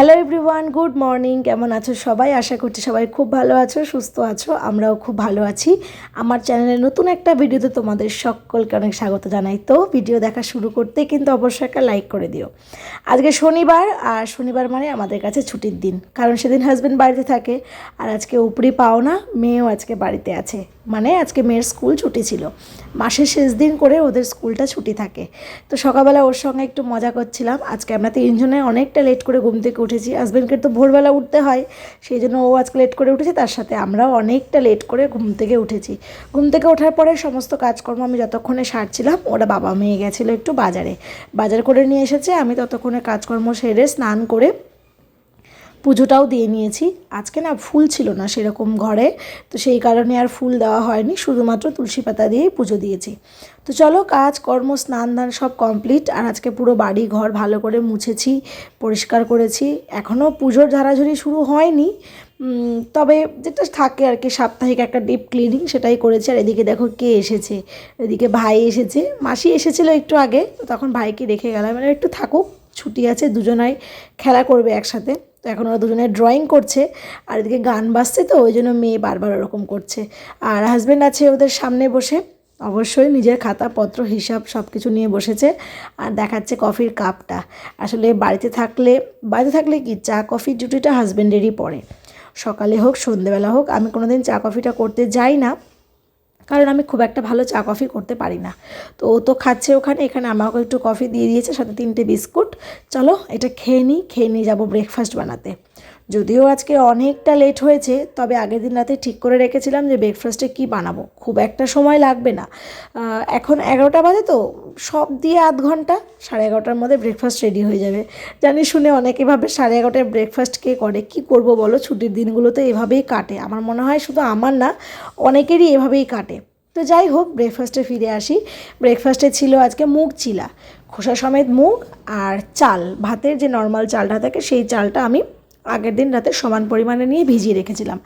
Hello everyone good morning কেমন আছো সবাই? আশা করছি সবাই খুব ভালো আছো, সুস্থ আছো। আমরাও খুব ভালো আছি। আমার চ্যানেলে নতুন একটা ভিডিওতে তোমাদের সকলকে অনেক স্বাগত জানাই। তো ভিডিও দেখা শুরু করতে কিন্তু অবশ্যই একটা লাইক করে দিও। আজকে শনিবার, আর শনিবার মানে আমাদের কাছে ছুটির দিন। কারণ সেদিন হাজব্যান্ড বাড়িতে থাকে, আর আজকে উপরি পাও না মেয়েও আজকে বাড়িতে আছে। মানে আজকে মেয়ের স্কুল ছুটি ছিল। মাসের শেষ দিন করে ওদের স্কুলটা ছুটি থাকে। তো সকালবেলা ওর সঙ্গে একটু মজা করছিলাম। আজকে আমরা তিনজনে অনেকটা লেট করে ঘুম থেকে উঠেছি। হাজব্যান্ডকে তো ভোরবেলা উঠতে হয় সেই জন্য ও আজকে লেট করে উঠেছে। তার সাথে আমরাও অনেকটা লেট করে ঘুম থেকে উঠেছি। ঘুম থেকে ওঠার পরে সমস্ত কাজকর্ম আমি যতক্ষণে সারছিলাম, ওরা বাবা মেয়ে গেছিল একটু বাজারে। বাজার করে নিয়ে এসেছে, আমি ততক্ষণে কাজকর্ম সেরে স্নান করে পুজোটাও দিয়ে নিয়েছি। আজকে না ফুল ছিল না সেরকম ঘরে, তো সেই কারণে আর ফুল দেওয়া হয়নি, শুধুমাত্র তুলসী পাতা দিয়েই পুজো দিয়েছি। তো চলো কাজ, কর্ম, স্নান দান সব কমপ্লিট আর আজকে পুরো বাড়ি ঘর ভালো করে মুছেছি, পরিষ্কার করেছি। এখনও পুজোর ঝাড়াঝড়ি শুরু হয়নি তবে যেটা থাকে আর কি, সাপ্তাহিক একটা ডিপ ক্লিনিং সেটাই করেছি। আর এদিকে দেখো কে এসেছে, এদিকে ভাই এসেছে, মাসি এসেছিল একটু আগে, তো তখন ভাইকে রেখে গেলাম মানে একটু থাকুক, ছুটি আছে, দুজনাই খেলা করবে একসাথে। তো এখন ওরা দুজনে ড্রয়িং করছে, আর এদিকে গান বাজছে তো, ওই জন্য মেয়ে বারবার ওরকম করছে। আর হাজব্যান্ড আছে ওদের সামনে বসে, অবশ্যই নিজের খাতাপত্র, হিসাব সব কিছু নিয়ে বসেছে, আর দেখাচ্ছে কফির কাপটা। আসলে বাড়িতে থাকলে বাড়িতে থাকলে কি, চা কফির ডিউটিটা হাজব্যান্ডেরই পড়ে। সকালে হোক, সন্ধেবেলা হোক, আমি কোনোদিন চা কফিটা করতে যাই না কারণ আমি খুব একটা ভালো চা কফি করতে পারি না। তো ও তো খাচ্ছে ওখানে, এখানে আমাকে একটু কফি দিয়ে দিয়েছে, সাথে তিনটে বিস্কুট। চলো এটা খেয়ে নিই, খেয়ে নিয়ে যাব ব্রেকফাস্ট বানাতে। যদিও আজকে অনেকটা লেট হয়েছে, তবে আগের দিন রাতে ঠিক করে রেখেছিলাম যে ব্রেকফাস্টে কি বানাবো। খুব একটা সময় লাগবে না। এখন এগারোটা বাজে তো, সব দিয়ে আধ ঘণ্টা, সাড়ে এগারোটার মধ্যে ব্রেকফাস্ট রেডি হয়ে যাবে। জানি শুনে অনেকে ভাবে সাড়ে এগারোটায় ব্রেকফাস্ট কে করে, কি করব বলো? ছুটির দিনগুলোতে এভাবেই কাটে। আমার মনে হয় শুধু আমার না, অনেকেরই এভাবেই কাটে। তো যাই হোক ব্রেকফাস্টে ফিরে আসি। ব্রেকফাস্টে ছিল আজকে মুগ চিলা। খোসা সমেত মুগ আর চাল। ভাতের যে নর্মাল চালটা থাকে, সেই চালটা আমি আগের দিন রাতে সমান পরিমাণে নিয়ে ভিজিয়ে রেখেছিলাম।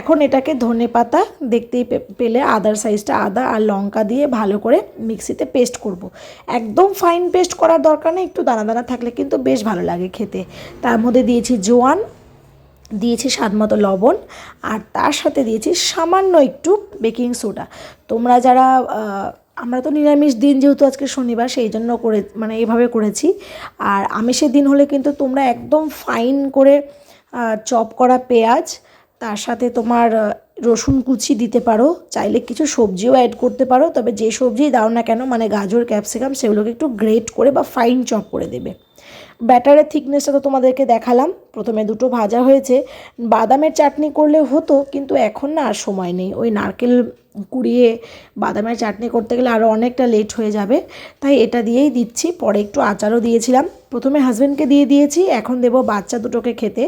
এখন এটাকে ধনে পাতা দেখতেই পেলে আদার সাইজটা আদা আর লঙ্কা দিয়ে ভালো করে মিক্সিতে পেস্ট করব। একদম ফাইন পেস্ট করার দরকার নেই, একটু দানা দানা থাকলে কিন্তু বেশ ভালো লাগে খেতে। তার মধ্যে দিয়েছি জোয়ান, দিয়েছি স্বাদ মতো লবণ, আর তার সাথে দিয়েছি সামান্য একটু বেকিং সোডা তোমরা যারা আমরা তো নিরামিষ দিন যেহেতু আজকে শনিবার, সেই জন্য করে মানে এইভাবে করেছি। আর আমিষের দিন হলে কিন্তু তোমরা একদম ফাইন করে চপ করা পেঁয়াজ, তার সাথে তোমার রসুন কুচি দিতে পারো। চাইলে কিছু সবজিও অ্যাড করতে পারো। তবে যে সবজি দাও না কেন মানে গাজর ক্যাপসিকাম সেগুলোকে একটু গ্রেট করে বা ফাইন চপ করে দেবে। ব্যাটারের থিকনেসটা তো তোমাদেরকে দেখালাম। প্রথমে দুটো ভাজা হয়েছে। বাদামের চাটনি করলে হতো, কিন্তু এখন না আর সময় নেই। ওই নারকেল কুড়িয়ে বাদামের চাটনি করতে গেলে আরও অনেকটা লেট হয়ে যাবে। তাই এটা দিয়েই দিচ্ছি। পরে একটু আচারও দিয়েছিলাম। প্রথমে হাজব্যান্ডকে দিয়ে দিয়েছি। এখন দেবো বাচ্চা দুটোকে খেতে।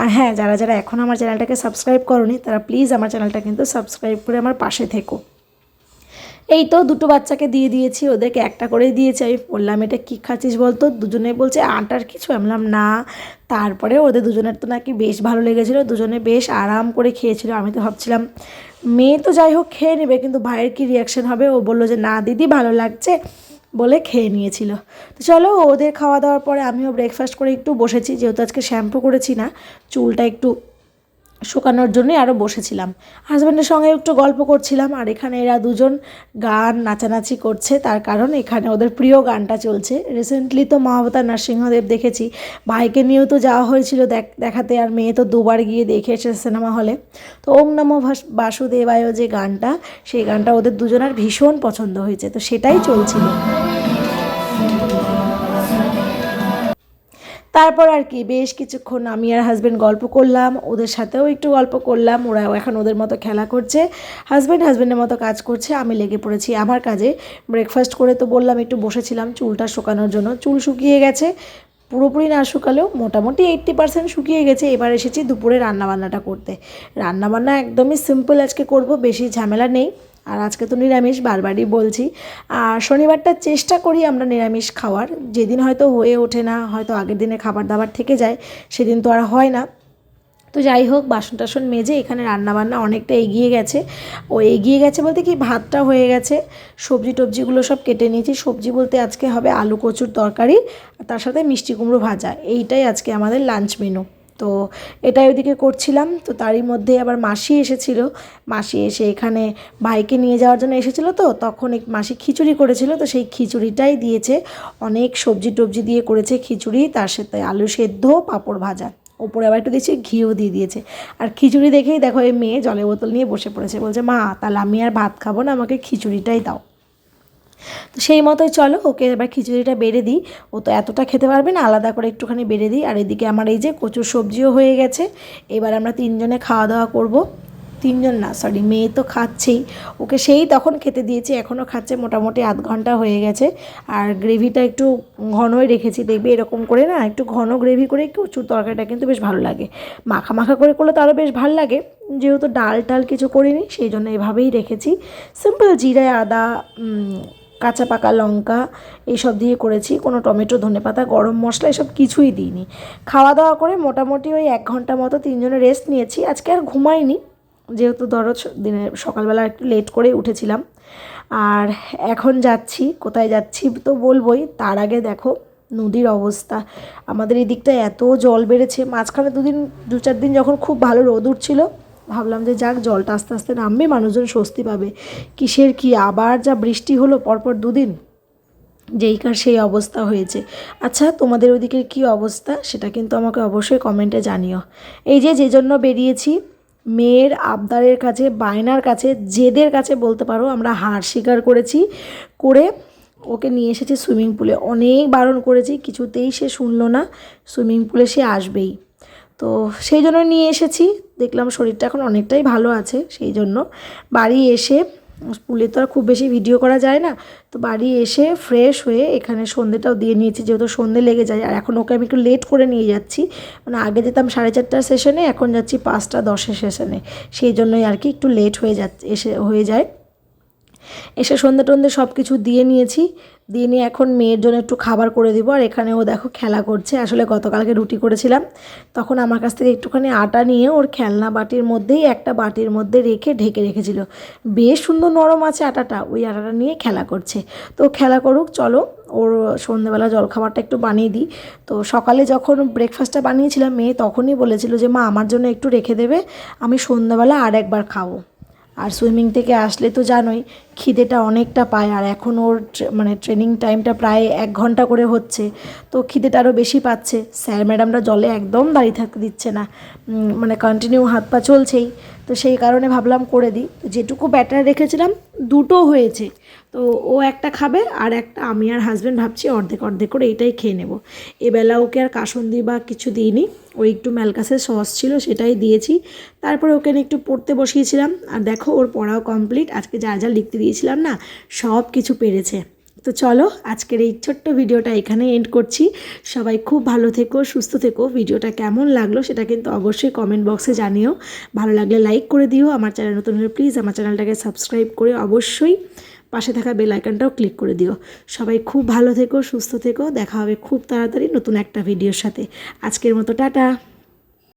আর হ্যাঁ যারা যারা এখন আমার চ্যানেলটাকে সাবস্ক্রাইব করনি, তারা প্লিজ আমার চ্যানেলটা কিন্তু সাবস্ক্রাইব করে আমার পাশে থেকো। এই তো দুটো বাচ্চাকে দিয়ে দিয়েছি, ওদেরকে একটা করেই দিয়েছি। আমি বললাম, এটা কী খাচ্ছিস বলতো? দুজনে বলছে, আটার কিছু? আমি বললাম, না। তারপরে ওদের দুজনের তো নাকি বেশ ভালো লেগেছিলো, দুজনে বেশ আরাম করে খেয়েছিল। আমি তো ভাবছিলাম, মেয়ে তো যাই হোক খেয়ে নেবে, কিন্তু ভাইয়ের কী রিয়াকশন হবে? ও বলল যে, না দিদি, ভালো লাগছে, বলে খেয়ে নিয়েছিল। তো চলো, ওদের খাওয়া দাওয়ার পরে আমিও ব্রেকফাস্ট করে একটু বসেছি, যেহেতু আজকে শ্যাম্পু করেছি না, চুলটা একটু শুকানোর জন্যই আরও বসেছিলাম। হাজব্যান্ডের সঙ্গে একটু গল্প করছিলাম, আর এখানে এরা দুজন গান নাচানাচি করছে। তার কারণ এখানে ওদের প্রিয় গানটা চলছে। রিসেন্টলি তো মহাবতার নরসিংহদেব দেখেছি। ভাইকে নিয়েও তো যাওয়া হয়েছিল দেখ- দেখাতে, আর মেয়ে তো দুবার গিয়ে দেখে এসেছে সিনেমা হলে। তো ওম নমো বাসুদেবায় যে গানটা, সেই গানটা ওদের দুজনের ভীষণ পছন্দ হয়েছে। তো সেটাই চলছিল। তারপর আর কি, বেশ কিছুক্ষণ আমি আর হাজব্যান্ড গল্প করলাম, ওদের সাথেও একটু গল্প করলাম, ওরাও এখন ওদের মতো খেলা করছে। হাজব্যান্ড হাজব্যান্ডের মতো কাজ করছে, আমি লেগে পড়েছি আমার কাজে। ব্রেকফাস্ট করে তো বললাম, একটু বসেছিলাম চুলটা শুকানোর জন্য। চুল শুকিয়ে গেছে, পুরোপুরি না শুকালেও মোটামুটি এইট্টি পার্সেন্ট শুকিয়ে গেছে। এবার এসেছি দুপুরে রান্নাবান্নাটা করতে। রান্নাবান্না একদমই সিম্পল আজকে করব, বেশি ঝামেলা নেই। আর আজকে তো নিরামিষ, বারবারই বলছি। আর শনিবারটা চেষ্টা করি আমরা নিরামিষ খাওয়ার। যেদিন হয়তো হয়ে ওঠে না, হয়তো আগের দিনে খাবার দাবার থেকে যায়, সেদিন তো আর হয় না। তো যাই হোক বাসন টাসন মেজে এখানে রান্নাবান্না অনেকটা এগিয়ে গেছে। ও এগিয়ে গেছে বলতে কি, ভাতটা হয়ে গেছে। সবজি টবজিগুলো সব কেটে নিয়েছি। সবজি বলতে আজকে হবে আলু কচুর তরকারি তার সাথে মিষ্টি কুমড়ো ভাজা। এইটাই আজকে আমাদের লাঞ্চ মেনু তো এটাই ওইদিকে করছিলাম। তো তারই মধ্যে আবার মাসি এসেছিল। মাসি এসে এখানে ভাইকে নিয়ে যাওয়ার জন্য এসেছিল তো, তখন এক মাসি খিচুড়ি করেছিল তো সেই খিচুড়িটাই দিয়েছে। অনেক সবজি টবজি দিয়ে করেছে খিচুড়ি, তার সাথে আলু সেদ্ধ, পাঁপড় ভাজা। ওপরে আবার একটু দিয়েছি, ঘিও দিয়ে দিয়েছে। আর খিচুড়ি দেখেই দেখো এই মেয়ে জলের বোতল নিয়ে বসে পড়েছে। বলছে, মা, তাহলে আমি আর ভাত খাব না, আমাকে খিচুড়িটাই দাও। তো সেই মতোই চলো, ওকে এবার খিচুড়িটা বেড়ে দিই। ও তো এতটা খেতে পারবে না, আলাদা করে একটুখানি বেড়ে দিই। আর এদিকে আমার এই যে কচুর সবজিও হয়ে গেছে। এবার আমরা তিনজনে খাওয়া দাওয়া করব। তিনজন না সরি মেয়ে তো খাচ্ছেই। ওকে সেই তখন খেতে দিয়েছি, এখনও খাচ্ছে, মোটামুটি আধ ঘণ্টা হয়ে গেছে। আর গ্রেভিটা একটু ঘনই রেখেছি, দেখবে এরকম করে না, একটু ঘন গ্রেভি করে কচুর তরকারিটা কিন্তু বেশ ভালো লাগে। মাখা মাখা করে করলে তো আরও বেশ ভালো লাগে। যেহেতু ডাল টাল কিছু করিনি, সেই জন্য এভাবেই রেখেছি। সিম্পল জিরে আদা কাঁচা পাকা লঙ্কা এইসব দিয়ে করেছি, কোনো টমেটো, ধনেপাতা, গরম মশলা এসব কিছুই দিইনি। খাওয়া দাওয়া করে মোটামুটি ওই এক ঘণ্টা মতো তিনজনে রেস্ট নিয়েছি, আজকে আর ঘুমাইনি। যেহেতু ধরো দিনে সকালবেলা একটু লেট করে উঠেছিলাম। আর এখন যাচ্ছি, কোথায় যাচ্ছি তো বলবোই, তার আগে দেখো নদীর অবস্থা। আমাদের এই দিকটা এত জল বেড়েছে, মাঝখানে দুদিন দু চার দিন যখন খুব ভালো রোদ উঠছিল ভাবলাম যে যাক, জলটা আস্তে আস্তে নামবে, মানুষজন স্বস্তি পাবে। কিসের কি? আবার যা বৃষ্টি হলো, পরপর দুদিন? যেইকার সেই অবস্থা হয়েছে। আচ্ছা তোমাদের ওদিকের কি অবস্থা? সেটা কিন্তু আমাকে অবশ্যই কমেন্টে জানিও। এই যে যে জন্য বেরিয়েছি, মেয়ের আবদারের কাছে, বায়নার কাছে, জেদের কাছে বলতে পারো, আমরা হার স্বীকার করেছি, করে ওকে নিয়ে এসেছি সুইমিং পুলে অনেক বারণ করেছি, কিছুতেই সে শুনলো না সুইমিং পুলে সে আসবেই। তো সেই জন্য নিয়ে এসেছি। দেখলাম শরীরটা এখন অনেকটাই ভালো আছে সেই জন্য। বাড়ি এসে, স্কুলে তো আর খুব বেশি ভিডিও করা যায় না, তো বাড়ি এসে ফ্রেশ হয়ে এখানে সন্ধেটাও দিয়ে নিয়েছি যেহেতু সন্ধে লেগে যায়। আর এখন ওকে আমি একটু লেট করে নিয়ে যাচ্ছি। মানে আগে যেতাম সাড়ে চারটার সেশনে এখন যাচ্ছি পাঁচটা দশের সেশনে সেই জন্যই আর কি একটু লেট হয়ে যাচ্ছে, এসে হয়ে যায়। এসে সন্ধে টন্ধে সব কিছু দিয়ে নিয়েছি। দিয়ে নিয়ে এখন মেয়ের জন্য একটু খাবার করে দিব। আর এখানে ও দেখো খেলা করছে। আসলে গতকালকে রুটি করেছিলাম। তখন আমার কাছ থেকে একটুখানি আটা নিয়ে ওর খেলনা বাটির মধ্যেই একটা বাটির মধ্যে রেখে ঢেকে রেখেছিল। বেশ সুন্দর নরম আছে আটাটা। ওই আটাটা নিয়ে খেলা করছে। তো খেলা করুক, চলো। ওর সন্ধ্যেবেলা জলখাবারটা একটু বানিয়ে দিই। তো সকালে যখন ব্রেকফাস্টটা বানিয়েছিলাম, মেয়ে তখনই বলেছিল যে, মা, আমার জন্য একটু রেখে দেবে। আমি সন্ধ্যাবেলা আর একবার খাব। আর সুইমিং থেকে আসলে তো জানোই, খিদেটা অনেকটা পায় আর এখন ওর মানে ট্রেনিং টাইমটা প্রায় এক ঘণ্টা করে হচ্ছে, তো খিদেটা আরও বেশি পাচ্ছে। স্যার ম্যাডামরা জলে একদম দাঁড়িয়ে থাকতে দিচ্ছে না। মানে কন্টিনিউ হাত পা চলছেই, তো সেই কারণে ভাবলাম করে দিই। যেটুকু ব্যাটার রেখেছিলাম, দুটো হয়েছে। তো ও একটা খাবে আর একটা আমি আর হাজব্যান্ড ভাবছি অর্ধেক অর্ধেক করে এটাই খেয়ে নেব। এবেলা ওকে আর কাসন্দি বা কিছু দিইনি। ওই একটু ম্যালকাসের সস ছিল সেটাই দিয়েছি। তারপরে ওকে একটু পড়তে বসিয়েছিলাম। আর দেখো ওর পড়াও কমপ্লিট আজকে যা যা লিখতে দিয়েছিলাম না, সব কিছু পেরেছে। তো চলো আজকের এই ছোট্ট ভিডিওটা এখানে এন্ড করছি। সবাই খুব ভালো থেকো, সুস্থ থেকো। ভিডিওটা কেমন লাগল সেটা কিন্তু অবশ্যই কমেন্ট বক্সে জানিও। ভালো লাগলে লাইক করে দিও। আমার চ্যানেল নতুন হলে প্লিজ আমার চ্যানেলটাকে সাবস্ক্রাইব করে অবশ্যই। পাশে থাকা বেল আইকনটাও ক্লিক করে দিও। সবাই খুব ভালো থেকো, সুস্থ থেকো। দেখা হবে খুব তাড়াতাড়ি নতুন একটা ভিডিওর সাথে। আজকের মতো, টাটা!